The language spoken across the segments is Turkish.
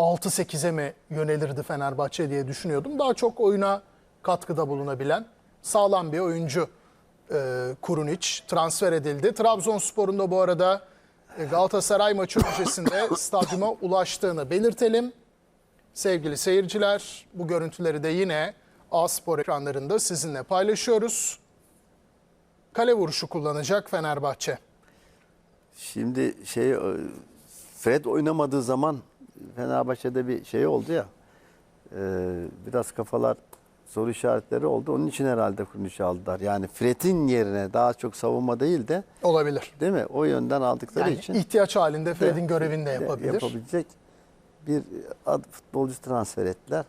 6-8'e mi yönelirdi Fenerbahçe diye düşünüyordum. Daha çok oyuna katkıda bulunabilen sağlam bir oyuncu e, Kurunic transfer edildi. Trabzonspor'un da bu arada e, Galatasaray maçı öncesinde stadyuma ulaştığını belirtelim. Sevgili seyirciler bu görüntüleri de yine A-Spor ekranlarında sizinle paylaşıyoruz. Kale vuruşu kullanacak Fenerbahçe. Şimdi şey e, Fred oynamadığı zaman Fenerbahçe'de bir şey oldu ya. e, Biraz kafalar soru işaretleri oldu. Onun için herhalde Kurniç'i aldılar. Yani Fred'in yerine daha çok savunma değil de Olabilir. değil mi? O yönden aldıkları Yani için ihtiyaç halinde Fred'in görevini de de yapabilir. yapabilecek bir ad, futbolcu transfer ettiler.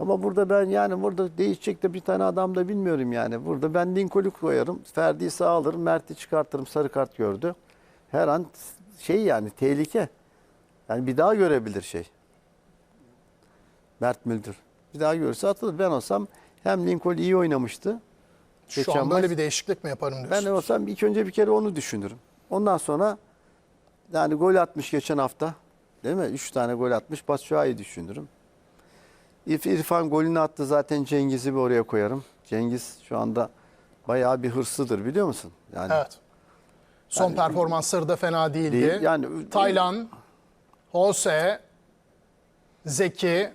Ama burada ben yani burada değişecek de bir tane adam da bilmiyorum yani. Burada ben Lincoln'u koyarım. Ferdi'yi sağ alırım. Mert'i çıkartırım. Sarı kart gördü. Her an şey yani tehlike. Yani bir daha görebilir şey. Mert Müldür. Bir daha görürse atılır. Ben olsam hem Lincoln iyi oynamıştı. Şu geçen an böyle bir değişiklik mi yaparım Ben diyorsun? de olsam ilk önce bir kere onu düşünürüm. Ondan sonra yani gol atmış geçen hafta. Değil mi? Üç tane gol atmış. Batshuayi'yi düşünürüm. İrf- İrfan golünü attı zaten Cengiz'i bir oraya koyarım. Cengiz şu anda bayağı bir hırslıdır biliyor musun? Yani Evet. Son performansları da fena değildi. Değil, yani- Taylan, Jose, Zeki,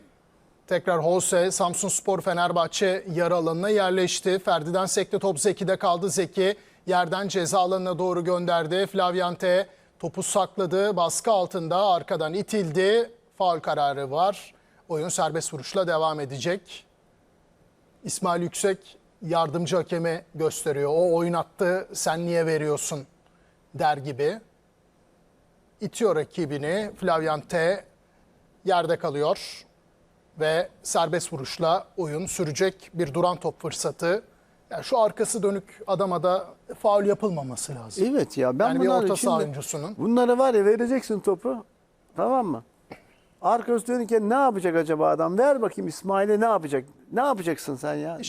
tekrar Jose, Samsun Spor Fenerbahçe yarı alanına yerleşti. Ferdi'den sekte top Zeki'de kaldı. Zeki yerden ceza alanına doğru gönderdi. Flaviante topu sakladı. Baskı altında arkadan itildi. Faul kararı var. Oyun serbest vuruşla devam edecek. İsmail Yüksek yardımcı hakeme gösteriyor. O oynattı sen niye veriyorsun der gibi. İtiyor rakibini. Flaviante yerde kalıyor. Ve serbest vuruşla oyun sürecek bir duran top fırsatı. Yani şu arkası dönük adama da faul yapılmaması lazım. Evet ya ben Yani bir bunları orta saha şimdi- oyuncusunun. Bunlara var ya vereceksin topu. Tamam mı? Arkası dönükken ne yapacak acaba adam? Ver bakayım İsmail'e ne yapacak? Ne yapacaksın sen ya?